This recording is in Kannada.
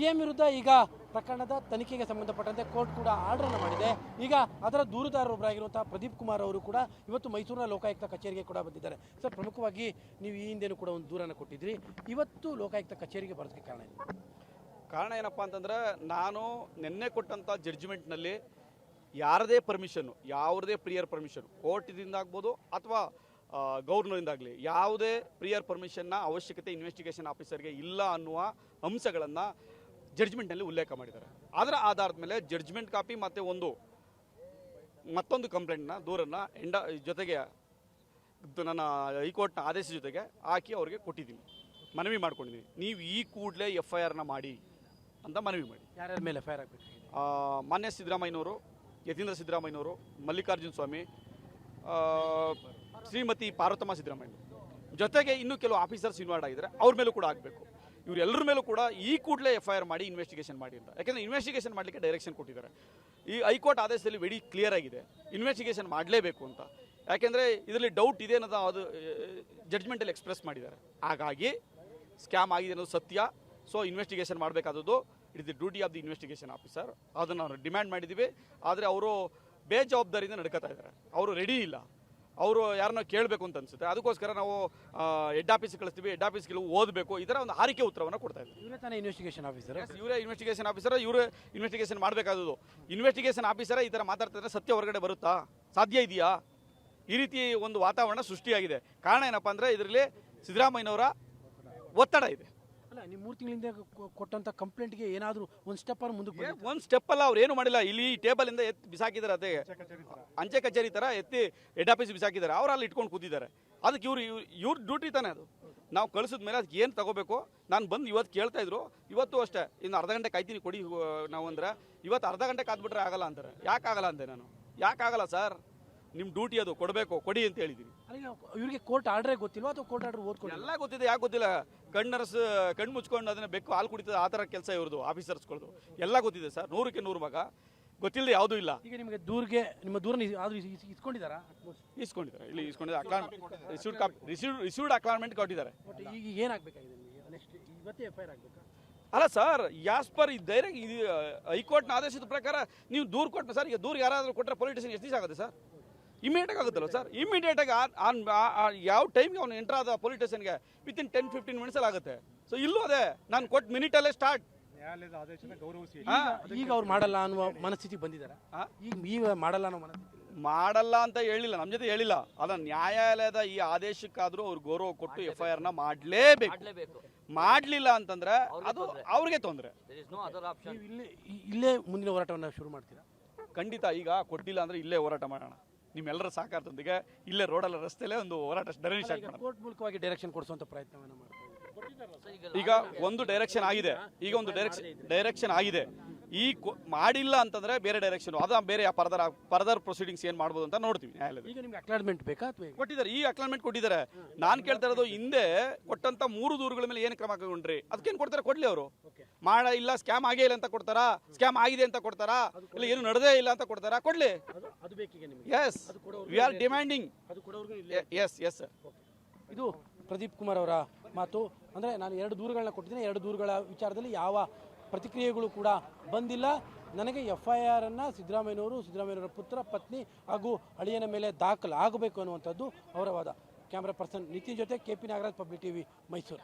ಸಿಎಂ ವಿರುದ್ಧ ಈಗ ಪ್ರಕರಣದ ತನಿಖೆಗೆ ಸಂಬಂಧಪಟ್ಟಂತೆ ಕೋರ್ಟ್ ಕೂಡ ಆರ್ಡರ್ ಮಾಡಿದೆ. ಈಗ ಅದರ ದೂರುದಾರರೊಬ್ಬರಾಗಿರುವಂತಹ ಪ್ರದೀಪ್ ಕುಮಾರ್ ಅವರು ಕೂಡ ಇವತ್ತು ಮೈಸೂರಿನ ಲೋಕಾಯುಕ್ತ ಕಚೇರಿಗೆ ಕೂಡ ಬಂದಿದ್ದಾರೆ. ಸರ್, ಪ್ರಮುಖವಾಗಿ ನೀವು ಈ ಹಿಂದೆನೂ ಕೂಡ ಒಂದು ದೂರನ್ನು ಕೊಟ್ಟಿದ್ರಿ ಇವತ್ತು ಲೋಕಾಯುಕ್ತ ಕಚೇರಿಗೆ ಬರೋದಕ್ಕೆ ಕಾರಣ ಏನು? ಕಾರಣ ಏನಪ್ಪ ಅಂತಂದ್ರೆ ನಾನು ನಿನ್ನೆ ಕೊಟ್ಟಂಥ ಜಡ್ಜ್ಮೆಂಟ್ನಲ್ಲಿ ಯಾರದೇ ಪರ್ಮಿಷನ್ನು ಯಾವುದೇ ಪ್ರಿಯರ್ ಪರ್ಮಿಷನ್ ಕೋರ್ಟ್ದಿಂದ ಆಗ್ಬೋದು ಅಥವಾ ಗೌರ್ನರಿಂದಾಗಲಿ ಯಾವುದೇ ಪ್ರಿಯರ್ ಪರ್ಮಿಷನ್ನ ಅವಶ್ಯಕತೆ ಇನ್ವೆಸ್ಟಿಗೇಷನ್ ಆಫೀಸರ್ಗೆ ಇಲ್ಲ ಅನ್ನುವ ಅಂಶಗಳನ್ನು ಜಡ್ಜ್ಮೆಂಟ್ನಲ್ಲಿ ಉಲ್ಲೇಖ ಮಾಡಿದ್ದಾರೆ. ಅದರ ಆಧಾರದ ಮೇಲೆ ಜಡ್ಜ್ಮೆಂಟ್ ಕಾಪಿ ಮತ್ತು ಒಂದು ಮತ್ತೊಂದು ಕಂಪ್ಲೇಂಟ್ನ ದೂರನ್ನು ಎಂಡ ಜೊತೆಗೆ ನನ್ನ ಹೈಕೋರ್ಟ್ನ ಆದೇಶ ಜೊತೆಗೆ ಹಾಕಿ ಅವರಿಗೆ ಕೊಟ್ಟಿದ್ದೀನಿ. ಮನವಿ ಮಾಡ್ಕೊಂಡಿದ್ದೀನಿ. ನೀವು ಈ ಕೂಡಲೇ ಎಫ್ ಐ ಆರ್ನ ಮಾಡಿ ಅಂತ ಮನವಿ ಮಾಡಿ. ಯಾರ್ಯಾರ ಮೇಲೆ ಎಫ್ ಐ ಆರ್ ಆಗಬೇಕಾಗಿದೆ ಆ, ಮಾನ್ಯ ಸಿದ್ದರಾಮಯ್ಯನವರು ಯತೀಂದ್ರ ಸಿದ್ದರಾಮಯ್ಯನವರು ಮಲ್ಲಿಕಾರ್ಜುನ ಸ್ವಾಮಿ ಶ್ರೀಮತಿ ಪಾರ್ವತಮ್ಮ ಸಿದ್ದರಾಮಯ್ಯ ಜೊತೆಗೆ ಇನ್ನೂ ಕೆಲವು ಆಫೀಸರ್ಸ್ ಇನ್ವಾಲ್ವ್ ಆಗಿದ್ದಾರೆ. ಅವ್ರ ಮೇಲೂ ಕೂಡ ಆಗಬೇಕು ಇವರೆಲ್ಲರ ಮೇಲೂ ಕೂಡ ಈ ಕೂಡಲೇ ಎಫ್ ಐ ಆರ್ ಮಾಡಿ ಇನ್ವೆಸ್ಟಿಗೇಷನ್ ಮಾಡಿ ಅಂತ ಯಾಕೆಂದರೆ ಇನ್ವೆಸ್ಟಿಗೇಷನ್ ಮಾಡಲಿಕ್ಕೆ ಡೈರೆಕ್ಷನ್ ಕೊಟ್ಟಿದ್ದಾರೆ. ಈ ಹೈಕೋರ್ಟ್ ಆದೇಶದಲ್ಲಿ ವೆರಿ ಕ್ಲಿಯರ್ ಆಗಿದೆ. ಇನ್ವೆಸ್ಟಿಗೇಷನ್ ಮಾಡಲೇಬೇಕು ಅಂತ. ಯಾಕೆಂದರೆ ಇದರಲ್ಲಿ ಡೌಟ್ ಇದೆ ಅನ್ನೋದು ಅದು ಜಡ್ಜ್ಮೆಂಟಲ್ಲಿ ಎಕ್ಸ್ಪ್ರೆಸ್ ಮಾಡಿದ್ದಾರೆ. ಹಾಗಾಗಿ ಸ್ಕ್ಯಾಮ್ ಆಗಿದೆ ಅನ್ನೋದು ಸತ್ಯ. So investigation ಮಾಡಬೇಕಾದದ್ದು it the duty of the investigation officer ಅದನ್ನು ಡಿಮ್ಯಾಂಡ್ ಮಾಡಿದ್ದೀವಿ. ಆದರೆ ಅವರು ಬೇಜವಾಬ್ದಾರಿಯಿಂದ ನಡ್ಕೋತಾ ಇದ್ದಾರೆ. ಅವರು ರೆಡಿ ಇಲ್ಲ. ಅವರು ಯಾರನ್ನ ಕೇಳಬೇಕು ಅಂತ ಅನ್ಸುತ್ತೆ. ಅದಕ್ಕೋಸ್ಕರ ನಾವು ಹೆಡ್ ಆಫೀಸ್ ಕಳಿಸ್ತೀವಿ ಹೆಡ್ ಆಫೀಸ್ಗೆ ಓದಬೇಕು ಇದರ ಒಂದು ಹಾರಿಕೆ ಉತ್ತರವನ್ನು ಕೊಡ್ತಾ ಇದ್ದೀವಿ. ಇವರೇ ತಾನೇ ಇನ್ವೆಸ್ಟಿಗೇಷನ್ ಆಫೀಸರ್ ಇವರೇ ಇನ್ವೆಸ್ಟಿಗೇಷನ್ ಆಫೀಸರ್ ಇವರೇ ಇನ್ವೆಸ್ಟಿಗೇಷನ್ ಮಾಡಬೇಕಾದದು ಇನ್ವೆಸ್ಟಿಗೇಷನ್ ಆಫೀಸರ್ ಈ ಥರ ಮಾತಾಡ್ತಿದ್ರೆ ಸತ್ಯ ಹೊರಗಡೆ ಬರುತ್ತಾ? ಸಾಧ್ಯ ಇದೆಯಾ? ಈ ರೀತಿ ಒಂದು ವಾತಾವರಣ ಸೃಷ್ಟಿಯಾಗಿದೆ. ಕಾರಣ ಏನಪ್ಪ ಅಂದರೆ ಇದರಲ್ಲಿ ಸಿದ್ದರಾಮಯ್ಯನವರ ಒತ್ತಡ ಇದೆ. ಅಲ್ಲ ನೀವು ಮೂರು ತಿಂಗಳಿಂದ ಕೊ- ಕೊಟ್ಟಂತ ಕಂಪ್ಲೇಂಟ್ಗೆ ಏನಾದರೂ ಒಂದು ಸ್ಟೆಪ್ ಅವ್ರು ಮುಂದಕ್ಕೆ ಒಂದು ಸ್ಟೆಪ್ ಅಲ್ಲ ಅವ್ರು ಏನು ಮಾಡಿಲ್ಲ. ಇಲ್ಲಿ ಟೇಬಲ್ ಇಂದ ಎತ್ತಿ ಬಿಸಾಕಿದ್ದಾರೆ ಅದೇ. ಅಂಚೆ ಕಚೇರಿ ತರ. ಎತ್ತಿ ಹೆಡ್ ಆಫೀಸ್ ಬಿಸಾಕಿದ್ದಾರೆ ಅವ್ರು ಅಲ್ಲಿ ಇಟ್ಕೊಂಡು ಕೂತಿದ್ದಾರೆ. ಅದಕ್ಕೆ ಇವ್ರು ಇವ್ರ ಡ್ಯೂಟಿ ತಾನೇ ಅದು. ನಾವು ಕಳಿಸಿದ ಮೇಲೆ ಅದಕ್ಕೆ ಏನು ತಗೋಬೇಕು? ನಾನು ಬಂದು ಇವತ್ತು ಕೇಳ್ತಾ ಇದ್ರು. ಇವತ್ತು ಅಷ್ಟೇ. ಇನ್ನು ಅರ್ಧ ಗಂಟೆ ಕಾಯ್ತೀನಿ ಕೊಡಿ ನಾವು ಅಂದ್ರೆ. ಇವತ್ತು ಅರ್ಧ ಗಂಟೆ ಕಾದ್ಬಿಟ್ರೆ ಆಗಲ್ಲ ಅಂತಾರೆ. ಯಾಕಾಗಲ್ಲ ಆಗಲ್ಲ ಅಂದೆ ನಾನು? ಯಾಕಾಗಲ್ಲ ಆಗಲ್ಲ ಸರ್ ನಿಮ್ಮ ಡ್ಯೂಟಿ ಅದು ಕೊಡಬೇಕು ಕೊಡಿ ಅಂತ ಹೇಳಿದೀವಿ ಇವರಿಗೆ ಕೋರ್ಟ್ ಆರ್ಡ್ರೇ ಗೊತ್ತಿಲ್ವಾ ಅಥವಾ ಕೋರ್ಟ್ ಆರ್ಡರ್ ಓದ್ಕೊಂಡು ಎಲ್ಲ ಗೊತ್ತಿದೆ ಯಾಕೆ ಗೊತ್ತಿಲ್ಲ? ಕಣ್ಣರಸ್ ಕಣ್ಣು ಮುಚ್ಕೊಂಡು ಅದನ್ನ ಬೆಕ್ಕು ಹಾಲು ಕುಡಿತದೆ ಆ ಥರ ಕೆಲಸ ಇವ್ರದ್ದು ಕೊಡೋದು ಎಲ್ಲ ಗೊತ್ತಿದೆ ಸರ್ ನೂರಕ್ಕೆ ನೂರು ಮಗ. ಗೊತ್ತಿಲ್ಲದೆ ಯಾವುದೂ ಇಲ್ಲ. ಈಗ ನಿಮಗೆ ದೂರ್ಗೆ ನಿಮ್ಮ ದೂರ ಆದರೂ ಇಸ್ಕೊಂಡಿದ್ದಾರಾ? ಇಸ್ಕೊಂಡಿದ್ದಾರೆ ಇಲ್ಲಿ ಇಸ್ಕೊಂಡಿದ್ದಾರೆ. ಅಕ್ಲಾನ್ received copy receive received acknowledgement ಕೊಟ್ಟಿದ್ದಾರೆ. ಬಟ್ ಈಗ ಏನಾಗಬೇಕಾಗಿದೆ ನೆಕ್ಸ್ಟ್ ಇವತ್ತೇ ಎಫ್ ಐ ಆರ್ ಆಗಬೇಕಾ? ಅಲ್ಲ ಸರ್ ಯಾಸ್ಪರ್ ಡೈರೆಕ್ಟ್ ಇದು ಹೈಕೋರ್ಟ್ನ ಆದೇಶದ ಪ್ರಕಾರ ನೀವು ದೂರು ಕೊಟ್ಟು ಸರ್ ಈಗ ದೂರ ಯಾರಾದರೂ ಕೊಟ್ಟರೆ ಪೊಲಿಟಿಷನ್ ಎಷ್ಟು ದಿವಸ ಆಗುತ್ತೆ ಸರ್? ಇಮಿಡಿಯೇಟ್ ಆಗುತ್ತಲ್ಲ ಸರ್? ಇಮಿಡಿಯೇಟ್ ಆಗಿ ಯಾವ ಟೈಮ್ಗೆ ಅವ್ನು ಎಂಟರ್ ಆದ ಪೊಲಿಟಿಷನ್ಗೆ ವಿತ್ ಇನ್ ಟೆನ್ ಫಿಫ್ಟೀನ್ ಮಿನಿಟ್ಸಲ್ಲಿ ಆಗುತ್ತೆ. ಸೊ ಇಲ್ಲೂ ಅದೇ ನಾನು ಕೊಟ್ಟು ಮಿನಿಟಲ್ಲೇ ಸ್ಟಾರ್ಟ್ ನ್ಯಾಯಾಲಯದ ಆದೇಶನ ಗೌರವಿಸಿ. ಈಗ ಅವ್ರು ಮಾಡಲ್ಲ ಅನ್ನುವ ಮನಸ್ಥಿತಿ ಬಂದಿದ್ದಾರೆ? ಈಗ ಈಗ ಮಾಡಲ್ಲ ಅನ್ನೋ ಮನಸ್ಥಿತಿ ಮಾಡಲ್ಲ ಅಂತ ಹೇಳಿಲ್ಲ ನಮ್ಮ ಜೊತೆ ಹೇಳಿಲ್ಲ. ಅದ ನ್ಯಾಯಾಲಯದ ಈ ಆದೇಶಕ್ಕಾದ್ರೂ ಅವ್ರು ಗೌರವ ಕೊಟ್ಟು ಎಫ್ ಐ ಆರ್ನ ಮಾಡ್ಲೇಬೇಕು. ಮಾಡ್ಲಿಲ್ಲ ಅಂತಂದ್ರೆ ಅದು ಅವ್ರಿಗೆ ತೊಂದರೆ. There is no other option ಇಲ್ಲೇ ಇ- ಇಲ್ಲೇ ಮುಂದಿನ ಹೋರಾಟವನ್ನು ಶುರು ಮಾಡ್ತೀರಾ? ಖಂಡಿತ ಈಗ ಕೊಟ್ಟಿಲ್ಲ ಅಂದ್ರೆ ಇಲ್ಲೇ ಹೋರಾಟ ಮಾಡೋಣ. ನಿಮ್ಮೆಲ್ಲರ ಸಹಕಾರದೊಂದಿಗೆ ಇಲ್ಲೇ ರೋಡಲ್ಲ ರಸ್ತೆಯಲ್ಲೇ ಒಂದು ಹೋರಾಟ ಧರಣಿ ಸ್ಟಾರ್ಟ್ ಮಾಡೋಣ ಕೋರ್ಟ್ ಮೂಲಕವಾಗಿ ಡೈರೆಕ್ಷನ್ ಕೊಡಿಸುವಂತ ಪ್ರಯತ್ನವನ್ನು ಮಾಡ್ತೀವಿ ಈಗ ಒಂದು ಡೈರೆಕ್ಷನ್ ಆಗಿದೆ. ಈಗ ಒಂದು ಡೈರೆಕ್ಷನ್ ಡೈರೆಕ್ಷನ್ ಆಗಿದೆ. ಈ ಮಾಡಿಲ್ಲ ಅಂತಂದ್ರೆ ಬೇರೆ ಡೈರೆಕ್ಷನ್ ಅದ ಬೇರೆ ಫರ್ದರ್ ಫರ್ದರ್ ಪ್ರೊಸೀಡಿಂಗ್ಸ್ ಏನ್ ಮಾಡ್ಬೋದು ಅಂತ ನೋಡ್ತೀವಿ ನ್ಯಾಯಾಲಯದಲ್ಲಿ. ಈಗ ನಿಮ್ಗೆ ಅಕ್ಲಾಡ್ಮೆಂಟ್ ಬೇಕಾ ಅಥವಾ ಹೇಗೆ? ಕೊಟ್ಟಿದ್ದಾರೆ. ಈ ಅಕ್ಲಾನ್ಮೆಂಟ್ ಕೊಟ್ಟಿದ್ದಾರೆ. ನಾನು ಕೇಳ್ತಾ ಇರೋದು ಹಿಂದೆ ಕೊಟ್ಟಂತ ಮೂರು ದೂರುಗಳ ಮೇಲೆ ಏನು ಕ್ರಮ ಕೈಗೊಂಡ್ರಿ ಅದಕ್ಕೇನು ಕೊಡ್ತಾರೆ? ಕೊಡ್ಲಿ ಅವರು. ಮಾಡ ಇಲ್ಲ ಸ್ಕ್ಯಾಮ್ ಆಗೇ ಇಲ್ಲ ಅಂತ ಕೊಡ್ತಾರಾ? ಸ್ಕ್ಯಾಮ್ ಆಗಿದೆ ಅಂತ ಕೊಡ್ತಾರಾ? ಇಲ್ಲ ಏನು ನಡೆದೇ ಇಲ್ಲ ಅಂತ ಕೊಡ್ತಾರಾ? ಕೊಡ್ಲಿ. ಅದು ಅದು ಬೇಕೀಗ ನಿಮಗೆ. ಎಸ್ ವಿ ಆರ್ ಡಿಮ್ಯಾಂಡಿಂಗ್ ಅದು ಕೊಡೋರ್ಗು ಇಲ್ಲೇ ಎಸ್ ಎಸ್ ಸರ್ ಇದು ಪ್ರದೀಪ್ ಕುಮಾರ್ ಅವರ ಮಾತು. ಅಂದರೆ ನಾನು ಎರಡು ದೂರುಗಳನ್ನ ಕೊಟ್ಟಿದ್ದೀನಿ. ಎರಡು ದೂರುಗಳ ವಿಚಾರದಲ್ಲಿ ಯಾವ ಪ್ರತಿಕ್ರಿಯೆಗಳು ಕೂಡ ಬಂದಿಲ್ಲ. ನನಗೆ ಎಫ್ ಐ ಆರನ್ನು ಸಿದ್ದರಾಮಯ್ಯನವರು, ಸಿದ್ದರಾಮಯ್ಯನವರ ಪುತ್ರ, ಪತ್ನಿ ಹಾಗೂ ಅಳಿಯನ ಮೇಲೆ ದಾಖಲಾಗಬೇಕು ಅನ್ನುವಂಥದ್ದು ಅವರ ವಾದ. ಕ್ಯಾಮ್ರಾ ಪರ್ಸನ್ ನಿತಿನ್ ಜೊತೆ K P Nagaraj, public TV Mysuru.